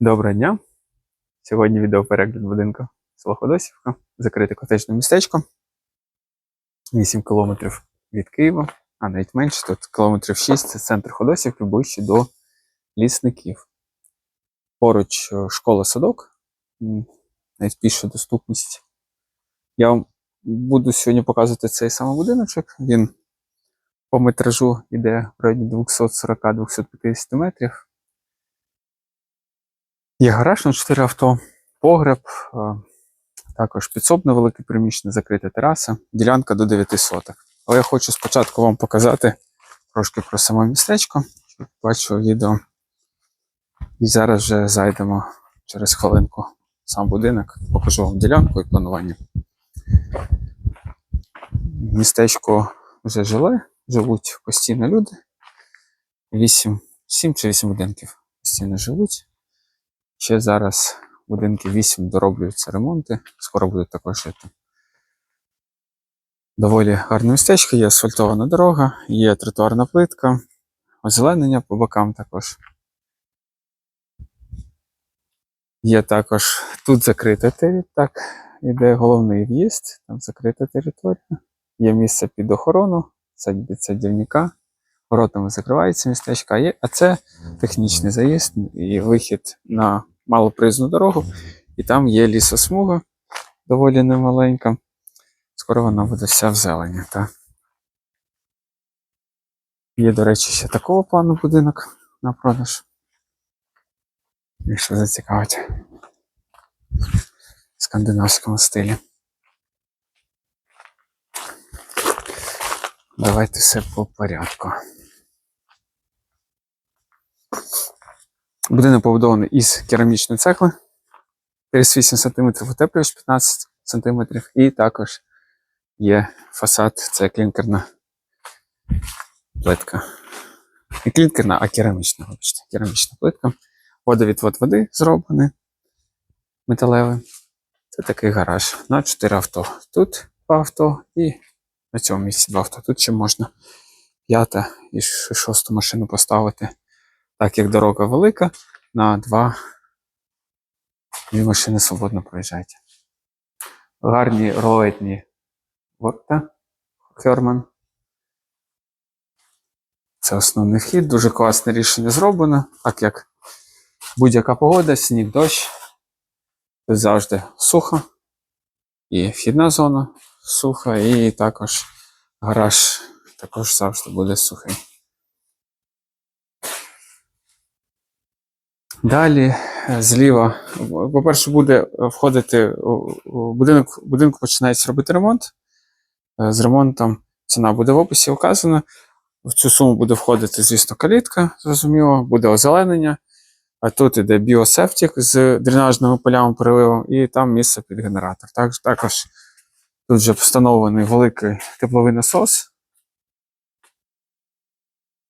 Доброго дня! Сьогодні відеоперегляд будинку село Ходосівка, закрите котечне містечко. 8 кілометрів від Києва, а навіть менше, тут кілометрів 6 це центр Ходосівки, ближче до лісників. Поруч е, школа-садок, м, навіть більша доступність. Я вам буду сьогодні показувати цей самий будиночок. Він по метражу йде в районі 240-250 метрів. Є гараж на 4 авто, погреб, е, також підсобне велике приміщення, закрита тераса, ділянка до 9 соток. Але я хочу спочатку вам показати трошки про саме містечко, бачу відео. І зараз вже зайдемо через хвилинку сам будинок, покажу вам ділянку і планування. Містечко вже жиле, живуть постійно люди. 8, 7 чи 8 будинків постійно живуть. Ще зараз будинки 8 дороблюються ремонти. Скоро будуть також жити. Доволі гарне містечко, є асфальтована дорога, є тротуарна плитка, озеленення по бокам також. Є також тут закрита територія, так, іде головний в'їзд, там закрита територія. Є місце під охорону, це садівника. Воротами закривається містечко, а це технічний заїзд і вихід на малоприїзну дорогу, і там є лісосмуга доволі немаленька. Скоро вона буде вся в зелені. Так. Є, до речі, ще такого плану будинок на продаж. Якщо зацікавить в скандинавському стилі. Давайте все по порядку. Будинок побудований із керамічної цегли 38 см, утеплювач 15 см, і також є фасад, це клінкерна плитка. Не клінкерна, а керамічна, вибачте, керамічна плитка. Водовідвод води зроблений металевий. Це такий гараж на 4 авто. Тут два авто і на цьому місці два авто. Тут ще можна п'ята і шосту машину поставити. Так як дорога велика, на два дві машини свободно проїжджають. Гарні ролетні ворота Херман. Це основний вхід. Дуже класне рішення зроблено, так як будь-яка погода, сніг, дощ. Тут завжди сухо. І вхідна зона суха, і також гараж також завжди буде сухий. Далі е, зліва, по-перше, буде е, входити у будинок, будинку починається робити ремонт. Е, З ремонтом ціна буде в описі вказана. В цю суму буде входити, звісно, калітка, зрозуміло, буде озеленення. А тут іде біосептик з дренажними полями переливом, і там місце під генератор. Так, також тут вже встановлений великий тепловий насос.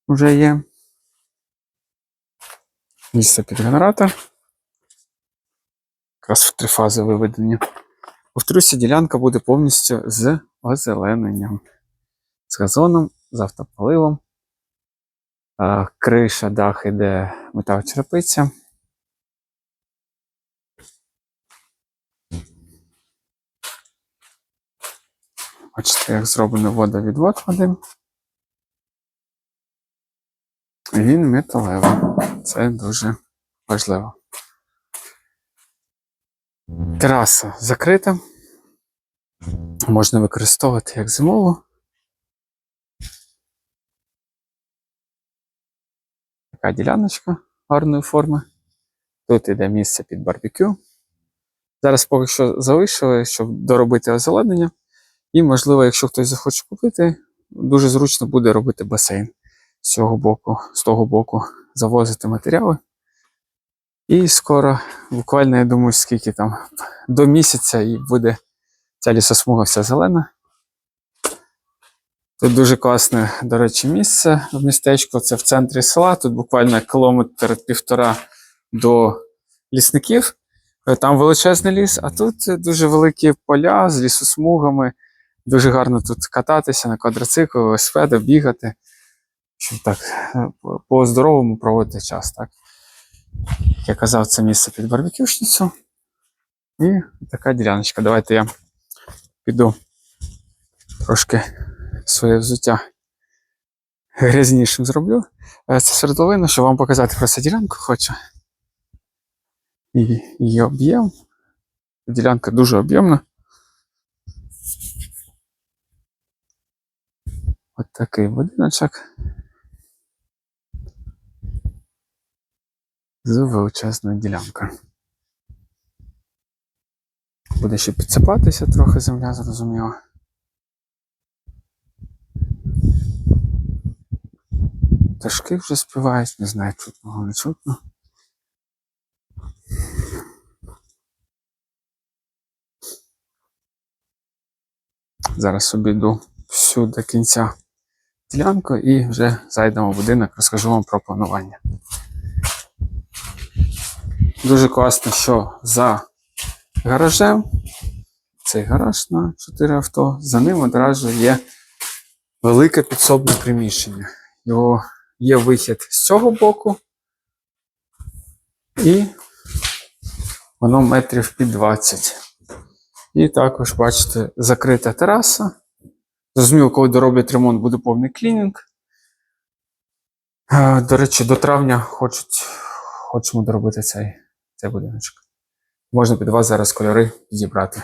Вже є. Місце під генератор. Якраз в три фази виведення. Повторюся, ділянка буде повністю з озелененням. З газоном, з автопаливом. Криша, дах іде метал черепиця. Бачите, як зроблено водовідвод води. Він металевий. Це дуже важливо. Тераса закрита. Можна використовувати як зимову. Така діляночка гарної форми. Тут іде місце під барбекю. Зараз поки що залишили, щоб доробити озеленення. І, можливо, якщо хтось захоче купити, дуже зручно буде робити басейн з цього боку, з того боку завозити матеріали. І скоро, буквально, я думаю, скільки там, до місяця і буде ця лісосмуга вся зелена. Тут дуже класне, до речі, місце в містечку. Це в центрі села. Тут буквально кілометр півтора до лісників. Е, Там величезний ліс, а тут дуже великі поля з лісосмугами. Дуже гарно тут кататися на квадроциклу, велосипеди, бігати. Щоб так е, по- по-здоровому проводити час. Так? Як я казав, це місце під барбекюшницю. І така діляночка. Давайте я піду трошки своє взуття грязнішим зроблю. Е, Це свердловина, щоб вам показати просто ділянку хочу. І її об'єм. Ділянка дуже об'ємна. От такий будиночок. З величезною ділянкою. Буде ще підсипатися трохи земля, зрозуміло. Пташки вже співають, не знаю, чутного не чутно. Зараз обійду всю до кінця ділянку і вже зайдемо в будинок, розкажу вам про планування. Дуже класно, що за гаражем цей гараж на 4 авто, за ним одразу є велике підсобне приміщення. Його є вихід з цього боку, і воно метрів під 20. І також, бачите, закрита тераса. Зрозуміло, коли дороблять ремонт, буде повний клінінг. Е, До речі, до травня хочуть, хочемо доробити цей, цей будиночок. Можна під вас зараз кольори підібрати.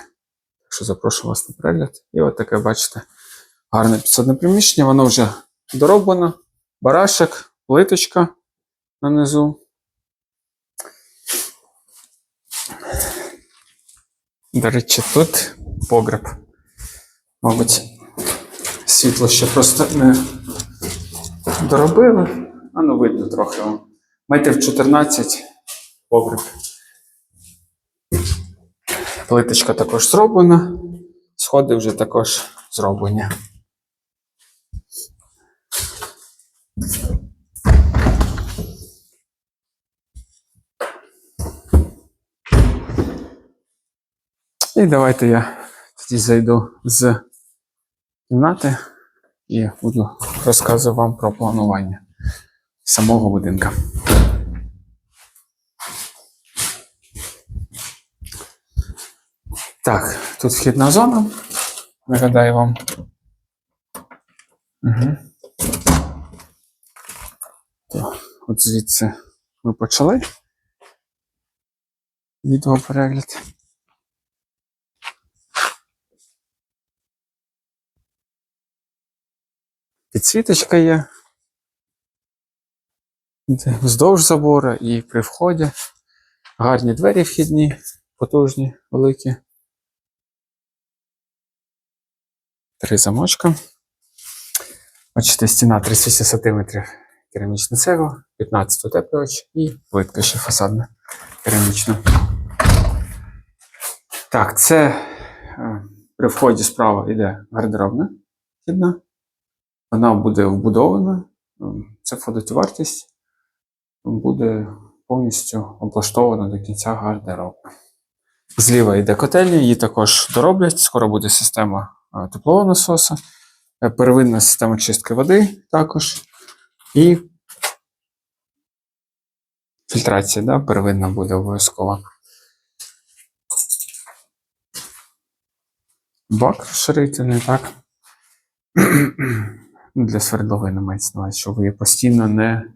Так що запрошую вас на перегляд. І от таке, бачите, гарне підсадне приміщення. Воно вже дороблено. Барашек, плиточка нанизу. До речі, тут погреб. Мабуть, світло ще просто не доробили. А ну видно трохи. Метрів 14 погреб. Плиточка також зроблена. Сходи вже також зроблені. І давайте я тоді зайду з кімнати і буду розказувати вам про планування самого будинка. Так, тут вхідна зона. Нагадаю вам. Угу. То, от звідси ми почали. Відеоперегляд. Підсвіточка є. Вздовж забора і при вході. Гарні двері вхідні, потужні, великі. Три замочка. Бачите, стіна 30 см керамічна цегла, 15 утеплювач і плитка ще фасадна керамічна. Так, це е, при вході справа йде гардеробна вхідна. Вона буде вбудована. е, Це входить у вартість. Буде повністю облаштована до кінця гардеробна. Зліва йде котельня, її також дороблять. Скоро буде система теплового насоса, е, первинна система чистки води також. І фільтрація, да, первинна буде обов'язково. Бак розширительний, так. Для свердловини мається увазі, щоб її постійно не.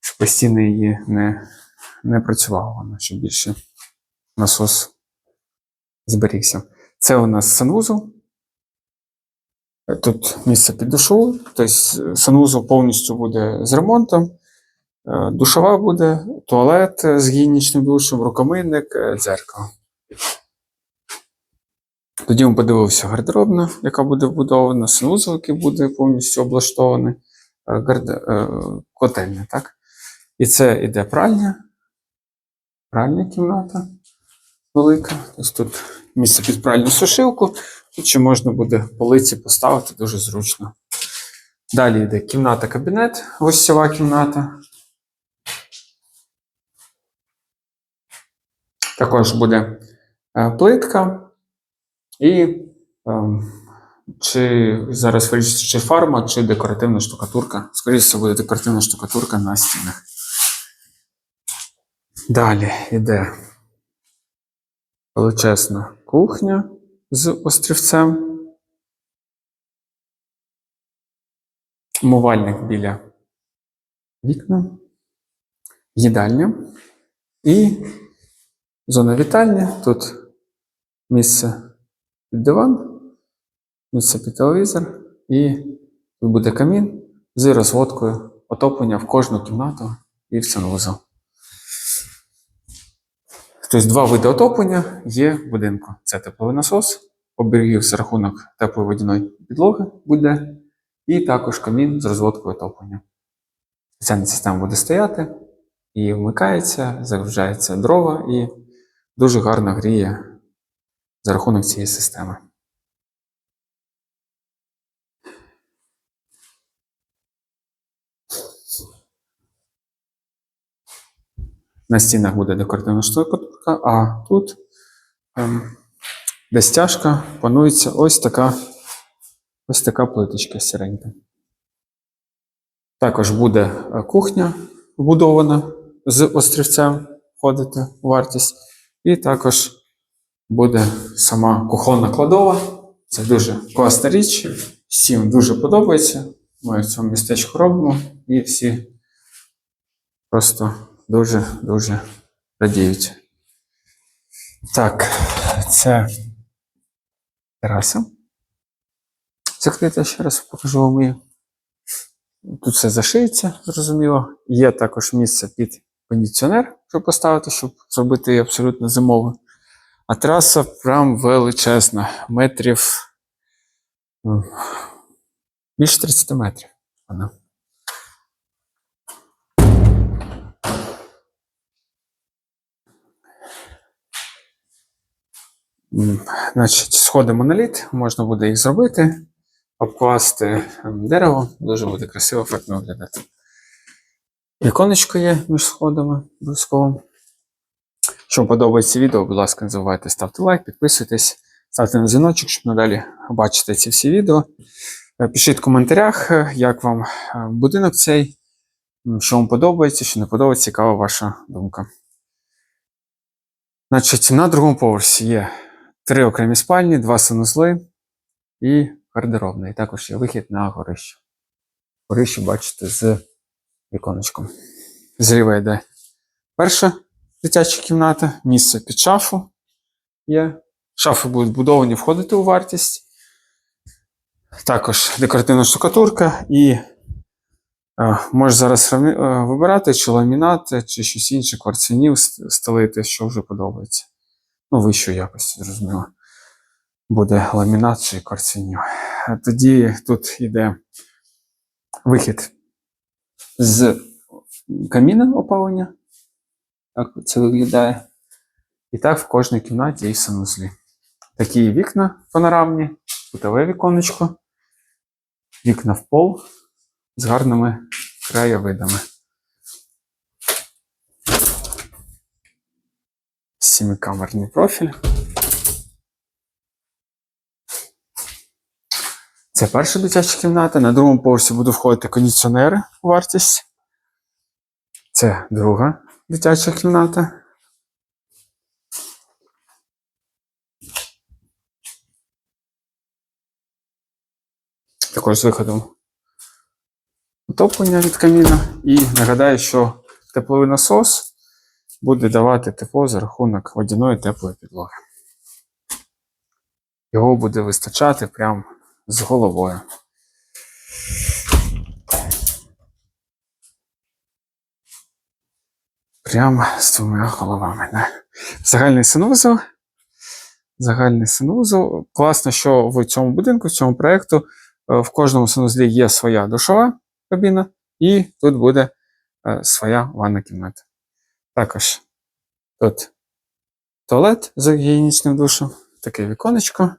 Щоб постійно її не, не працювала вона, щоб більше насос зберігся. Це у нас санвузол. Тут місце під душу, тобто санвузол повністю буде з ремонтом. Е, Душова буде, туалет з гігієнічним душем, рукомийник, е, дзеркало. Тоді ми подивився гардеробна, яка буде вбудована, санвузол, який буде повністю облаштований, е, гарде... е, котельня, так? І це іде пральня. Пральня кімната велика. Ось тут місце під пральну сушилку. Ще можна буде полиці поставити дуже зручно. Далі йде кімната-кабінет, ось гостєва кімната. Також буде е, плитка і ем, чи зараз вирішиться, чи фарма, чи декоративна штукатурка. Скоріше, буде декоративна штукатурка на стінах. Далі йде величезна кухня з острівцем. Умивальник біля вікна, їдальня і зона вітальні. Тут місце під диван, місце під телевізор, і тут буде камін з розводкою отоплення в кожну кімнату і в санвузол. Тобто два види отоплення є в будинку. Це тепловий насос, оберігів за рахунок теплої водяної підлоги буде, і також камін з розводкою отоплення. Ця система буде стояти і вмикається, загружається дрова і дуже гарно гріє за рахунок цієї системи. На стінах буде декоративна штукатурка, а тут ем, де стяжка панується ось така, ось така плиточка сіренька. Також буде е, кухня вбудована з острівцем входити у вартість. І також буде сама кухонна кладова. Це дуже класна річ. Всім дуже подобається. Ми в цьому містечку робимо і всі просто дуже-дуже радіють. Так, це тераса. Закрита, ще раз покажу вам. Тут все зашиється, зрозуміло. Є також місце під кондиціонер, щоб поставити, щоб зробити її абсолютно зимову. А тераса прям величезна, метрів більше 30 метрів. Вона. Значить, сходи моноліт, можна буде їх зробити, обкласти ем, дерево, дуже буде красиво, ефектно виглядати. Віконечко є між сходами обов'язково. Вам подобається відео, будь ласка, не забувайте ставити лайк, підписуйтесь, ставте на дзвіночок, щоб надалі бачити ці всі відео. Е, Пишіть в коментарях, е, як вам е, будинок цей, що вам подобається, що не подобається, цікава ваша думка. Значить, на другому поверсі є три окремі спальні, два санузли і гардеробна. І також є вихід на горище. Горище бачите з віконечком. Зліва йде перша дитяча кімната, місце під шафу є. Шафи будуть будовані входити у вартість. Також декоративна штукатурка і е, можеш зараз е, вибирати, чи ламінат, чи щось інше, кварцинів ст- стелити, що вже подобається. Ну, вищої якості, зрозуміло. Буде ламінат чи кварцинів. Тоді тут йде вихід з каміна опалення. Так це виглядає. І так в кожній кімнаті і санузлі. Такі вікна панорамні, кутове віконечко, вікна в пол з гарними краєвидами. Сімикамерний профіль. Це перша дитяча кімната. На другому поверсі будуть входити кондиціонери вартість. Це друга дитяча кімната. Також з виходом отоплення від каміна. І нагадаю, що тепловий насос буде давати тепло за рахунок водяної теплої підлоги. Його буде вистачати прямо з головою. Прямо з двома головами. Да. Загальний санузел. Загальний санузел. Класно, що в цьому будинку, в цьому проєкту, е, в кожному санузлі є своя душова кабіна, і тут буде е, своя ванна кімната. Також тут туалет з гігієнічним душем, таке віконечко.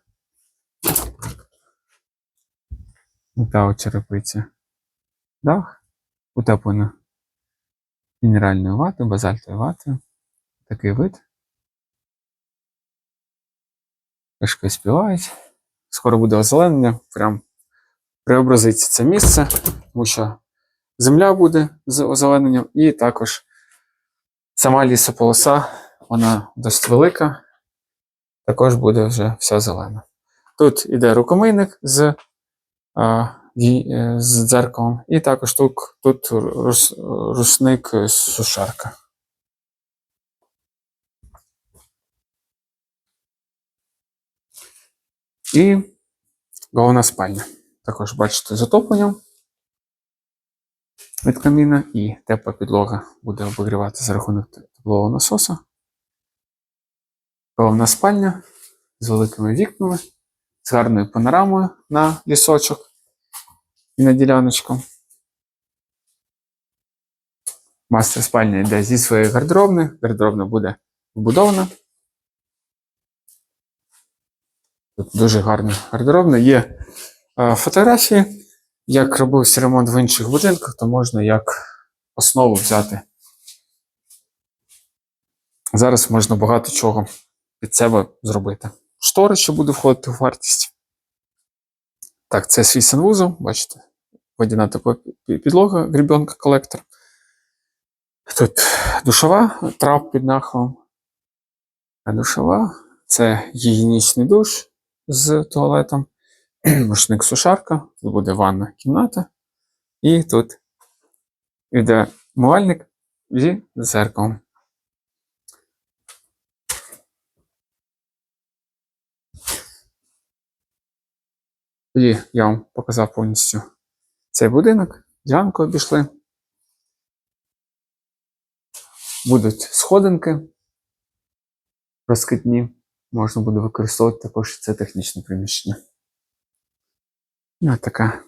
Та черепиця. Дах утеплено мінеральною ватою, базальтовою ватою. Такий вид. Кашки співають. Скоро буде озеленення, прям преобразиться це місце, тому що земля буде з озелененням, і також Сама лісополоса, вона досить велика. Також буде вже вся зелена. Тут іде рукомийник з, а, е, з дзеркалом, і також тут, тут рус, рушник е, сушарка. І головна спальня. Також бачите з отопленням від каміна, і тепла підлога буде обігрівати за рахунок теплового насоса. Головна спальня з великими вікнами, з гарною панорамою на лісочок і на діляночку. Мастер спальня йде зі своєї гардеробни. Гардеробна буде вбудована. Тут дуже гарна гардеробна. Є е, фотографії. Як робився ремонт в інших будинках, то можна як основу взяти. Зараз можна багато чого під себе зробити. Штори, що буде входити в вартість. Так, це свій санвузол, бачите, водяна тепла підлога, грібенка колектор. Тут душова, трап під нахилом. А душова це гігієнічний душ з туалетом, рушник сушарка, тут буде ванна кімната. І тут йде мувальник зі зеркалом. Тоді я вам показав повністю цей будинок. Ділянку обійшли. Будуть сходинки розкидні. Можна буде використовувати також це технічне приміщення. Ось така.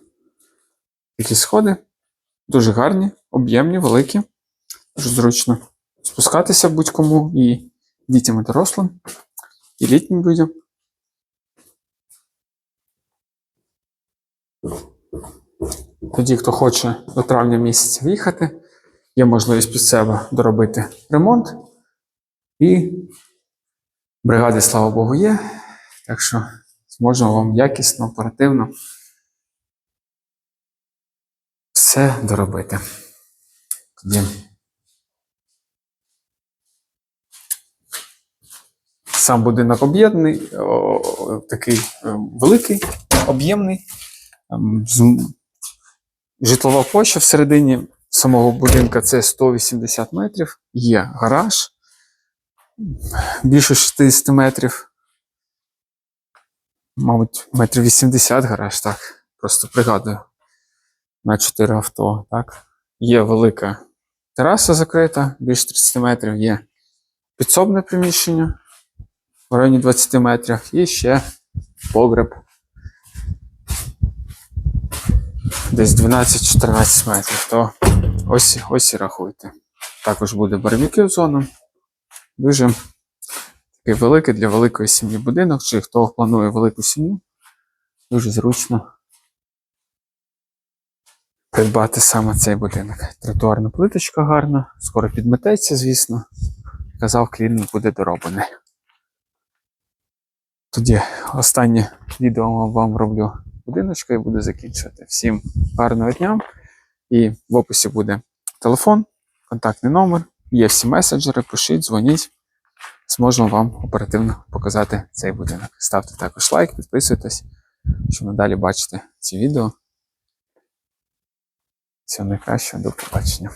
Такі сходи. Дуже гарні, об'ємні, великі. Дуже зручно спускатися будь-кому і дітям і дорослим, і літнім людям. Тоді, хто хоче до травня місяця в'їхати, є можливість під себе доробити ремонт. І бригади, слава Богу, є. Так що зможемо вам якісно, оперативно все доробити. Тоді. Сам будинок об'єднаний, такий е, великий, об'ємний. Ем, Житлова площа всередині самого будинка це 180 метрів. Є гараж більше 60 метрів. Мабуть, метрів 80 гараж, так. Просто пригадую. На 4 авто, так. Є велика тераса закрита, більше 30 метрів, є підсобне приміщення в районі 20 метрів і ще погреб десь 12-14 метрів, то ось, ось і рахуйте. Також буде барбекю зона. Дуже такий великий для великої сім'ї будинок, чи хто планує велику сім'ю, дуже зручно придбати саме цей будинок. Тротуарна плиточка гарна, скоро підмететься, звісно. Казав, клін буде дороблений. Тоді останнє відео вам роблю будиночка і буду закінчувати. Всім гарного дня. І в описі буде телефон, контактний номер, є всі меседжери, пишіть, дзвоніть. Зможемо вам оперативно показати цей будинок. Ставте також лайк, підписуйтесь, щоб надалі бачити ці відео. Всього найкращого, до побачення.